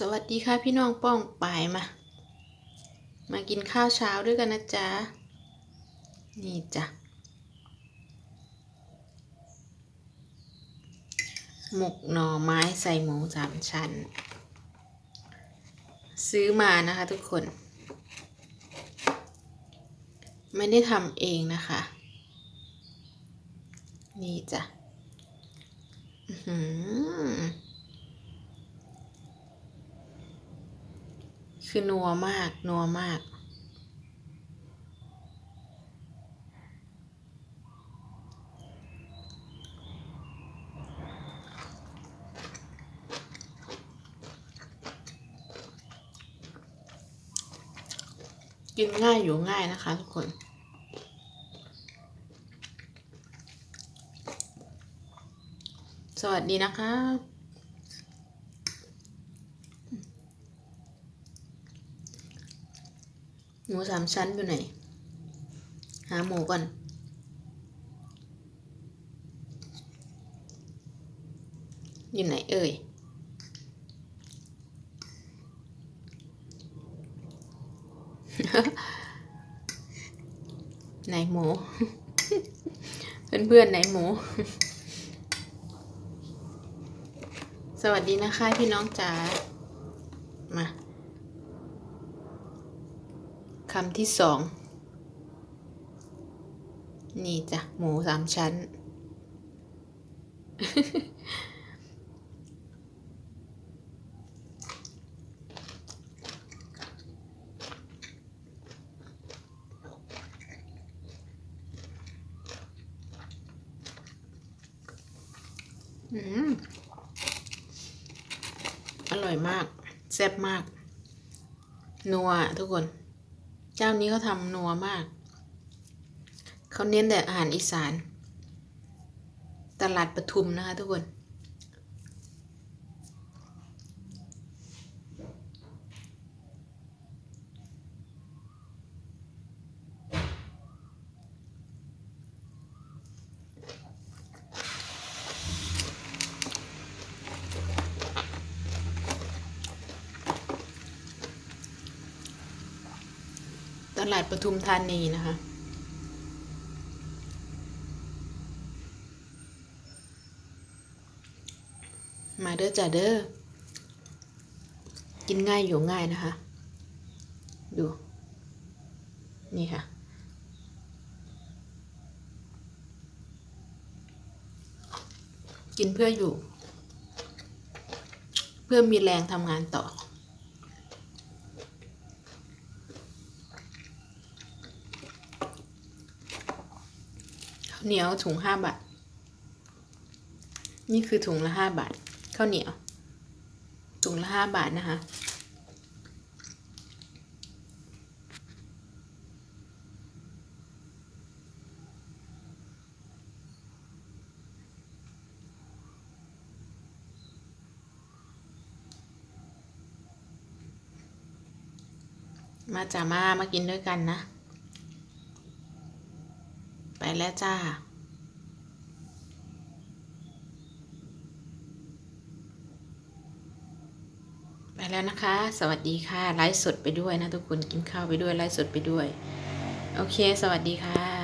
สวัสดีค่ะพี่น้องป้องปายมา มากินข้าวเช้าด้วยกันนะจ๊ะ นี่จ้ะ หมกหน่อไม้ใส่หมูสามชั้น ซื้อมานะคะทุกคน ไม่ได้ทำเองนะคะ นี่จ้ะ อื้อหือ คือนัวมากนัวมาก กินง่ายอยู่ง่ายนะคะทุกคนสวัสดีนะคะ หมูสามชั้นอยู่ไหน หาหมูก่อน อยู่ไหนเอ่ย ไหนหมู เพื่อนๆไหนหมู สวัสดีนะคะพี่น้องจ๋า มาำที่สอง นี่จ้ะ หมูสามชั้น อร่อยมาก แซ่บมาก นัวทุกคน เจ้านี้เขาทำนัวมาก เขาเน้นแต่อาหารอีสาน ตลาดปทุมนะคะทุกคน ลาดปทุมธานีนะคะ มาเด้อจ้าเด้อ กินง่ายอยู่ง่ายนะคะ ดู นี่ค่ะ กินเพื่ออยู่ เพื่อมีแรงทำงานต่อ ข้าว เหนียวถุงห้าบาท นี่คือถุงละห้าบาทข้าวเหนียว ถุงละห้าบาทนะคะมาจ้ามามากินด้วยกันนะ แล้วจ้า ไปแล้วนะคะ สวัสดีค่ะ ไลฟ์สดไปด้วยนะทุกคน กินข้าวไปด้วย ไลฟ์สดไปด้วย โอเค สวัสดีค่ะ